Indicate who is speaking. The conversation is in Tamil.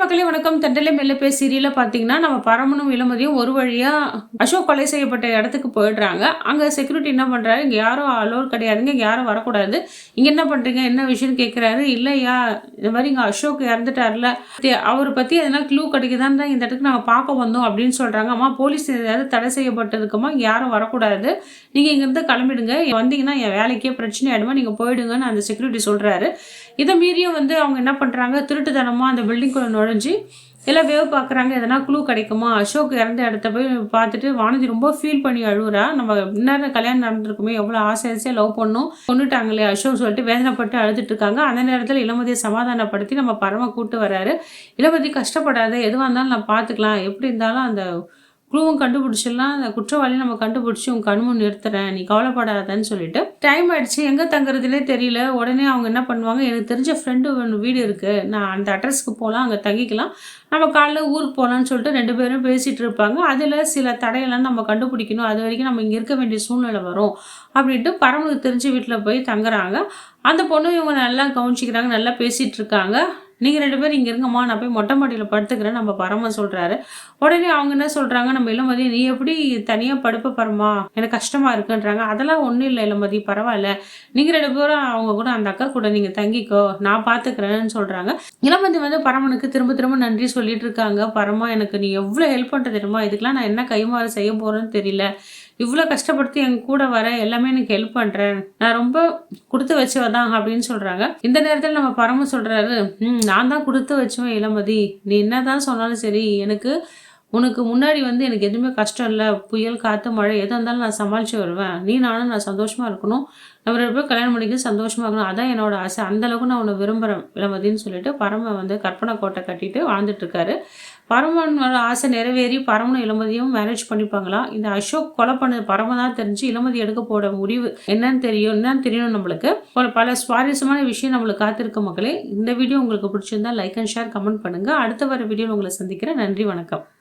Speaker 1: மக்களே வணக்கம். தண்டலை மெல்லப்பே சீரியலில் பார்த்தீங்கன்னா நம்ம பரமனும் இளமதியும் ஒரு வழியாக அசோக் கொலை செய்யப்பட்ட இடத்துக்கு போயிடுறாங்க. அங்கே செக்யூரிட்டி என்ன பண்ணுறாரு இங்கே யாரும் அலோர் கிடையாதுங்க இங்கே யாரும் வரக்கூடாது. இங்கே என்ன பண்ணுறீங்க என்ன விஷயம்னு கேட்குறாரு இல்லையா? இந்த மாதிரி இங்கே அசோக் இறந்துட்டார்ல. அவரை பற்றி எதனா க்ளூ கிடைக்குதான்னு தான் இந்த இடத்துக்கு நாங்கள் பார்க்க வந்தோம் அப்படின்னு சொல்கிறாங்க அம்மா போலீஸ் ஏதாவது தடை செய்யப்பட்டதுக்குமா? இங்கே யாரும் வரக்கூடாது. நீங்கள் இங்கேருந்து கிளம்பிடுங்க. வந்தீங்கன்னா என் வேலைக்கே பிரச்சனை ஆகிடுமா நீங்கள் போயிடுங்கன்னு அந்த செக்யூரிட்டி சொல்கிறாரு இதை மீறியும் வந்து அவங்க என்ன பண்ணுறாங்க திருட்டுத்தனமாக அந்த பில்டிங்குள்ளே நுழைஞ்சு எல்லாம் வேவ் பார்க்குறாங்க எதனா குழு கிடைக்குமா? அசோக் இறந்த இடத்த போய் பார்த்துட்டு வானதி ரொம்ப ஃபீல் பண்ணி அழுகுறா நம்ம இன்னும் கல்யாணம் நடந்திருக்குமே எவ்வளோ ஆசை ஆசையாக லவ் பண்ணோம். கொண்டுட்டாங்களே அசோக் சொல்லிட்டு வேதனைப்பட்டு அழுதுட்டு இருக்காங்க. அந்த நேரத்தில் இளமதியை சமாதானப்படுத்தி நம்ம பரம கூட்டு வராரு. இளமதி கஷ்டப்படாத எதுவாக இருந்தாலும் நான் பார்த்துக்கலாம். எப்படி இருந்தாலும் அந்த குழுவும் கண்டுபிடிச்சிடலாம். அந்த குற்றவாளி நம்ம கண்டுபிடிச்சி உன் கண்முன் நிறுத்துறேன். நீ கவலைப்படாதன்னு சொல்லிட்டு டைம் ஆயிடுச்சு. எங்கே தங்குறதுலே தெரியல. உடனே அவங்க என்ன பண்ணுவாங்க? எனக்கு தெரிஞ்ச ஃப்ரெண்டு ஒன்று வீடு இருக்குது நான் அந்த அட்ரஸ்க்கு போகலாம் அங்கே தங்கிக்கலாம். நம்ம காலைல ஊருக்கு போகலான்னு சொல்லிட்டு ரெண்டு பேரும் பேசிகிட்டு இருப்பாங்க. அதில் சில தடையெல்லாம் நம்ம கண்டுபிடிக்கணும். அது வரைக்கும் நம்ம இங்கே இருக்க வேண்டிய சூழ்நிலை வரும் அப்படின்ட்டு பரமனுக்கு தெரிஞ்ச வீட்டில் போய் தங்குறாங்க. அந்த பொண்ணு இவங்க நல்லா கவனிச்சிக்கிறாங்க நல்லா பேசிகிட்டு இருக்காங்க. நீங்கள் ரெண்டு பேரும் இங்கே இருங்கம்மா நான் போய் மொட்டை மாடியில் படுத்துக்கிறேன் நம்ம பரம சொல்கிறாரு உடனே அவங்க என்ன சொல்கிறாங்க நம்ம இளமதி நீ எப்படி தனியாக படுப்ப பரமா? எனக்கு கஷ்டமாக இருக்குன்றாங்க. அதெல்லாம் ஒன்றும் இல்லை இளமதி பரவாயில்ல. நீங்கள் ரெண்டு பேரும் அவங்க கூட அந்த அக்கா கூட நீங்கள் தங்கிக்கோ நான் பார்த்துக்கிறேன்னு சொல்கிறாங்க இளமதி வந்து பரமனுக்கு திரும்ப திரும்ப நன்றி சொல்லிட்டு இருக்காங்க. பரமா எனக்கு நீ எவ்வளோ ஹெல்ப் பண்ணுறது தெரியுமா? இதுக்கெல்லாம் நான் என்ன கைமாறு செய்ய போகிறேன்னு தெரியல. இவ்வளோ கஷ்டப்படுத்தி என் கூட வர எல்லாமே எனக்கு ஹெல்ப் பண்ணுறேன் நான் ரொம்ப கொடுத்து வச்சவ தான் அப்படின்னு சொல்கிறாங்க இந்த நேரத்தில் நம்ம பரம சொல்கிறாரு ம் நான் தான் கொடுத்து வச்சுவேன் இளமதி. நீ என்ன தான் சொன்னாலும் சரி எனக்கு உனக்கு முன்னாடி வந்து எனக்கு எதுவுமே கஷ்டம் இல்லை. புயல் காற்று மழை எதாக இருந்தாலும் நான் சமாளித்து வருவேன். நீ நானும் நான் சந்தோஷமாக இருக்கணும். நம்ம ரெண்டு பேரும் கல்யாணம் பண்ணிக்க சந்தோஷமாக இருக்கணும். அதான் என்னோட ஆசை. அந்தளவுக்கு நான் உன்னை விரும்புகிறேன் இளமதின்னு சொல்லிட்டு பரம வந்து கற்பனை கோட்டை கட்டிட்டு வாழ்ந்துட்டு இருக்காரு. பரமனோட ஆசை நிறைவேறி பரமனும் இளமதியும் மேரேஜ் பண்ணிப்பாங்களா? இந்த அசோக் கொலை பண்ணது பரமதான் தெரிஞ்சு இளமதி எடுக்க போட முடிவு என்னன்னு தெரியும். என்னன்னு தெரியணும் நம்மளுக்கு. பல- பல சுவாரஸ்யமான விஷயம் நம்மளுக்கு காத்திருக்க மக்களே. இந்த வீடியோ உங்களுக்கு பிடிச்சிருந்தா லைக் அண்ட் ஷேர் கமெண்ட் பண்ணுங்க. அடுத்த வர வீடியோ உங்களை சந்திக்கிறேன். நன்றி வணக்கம்.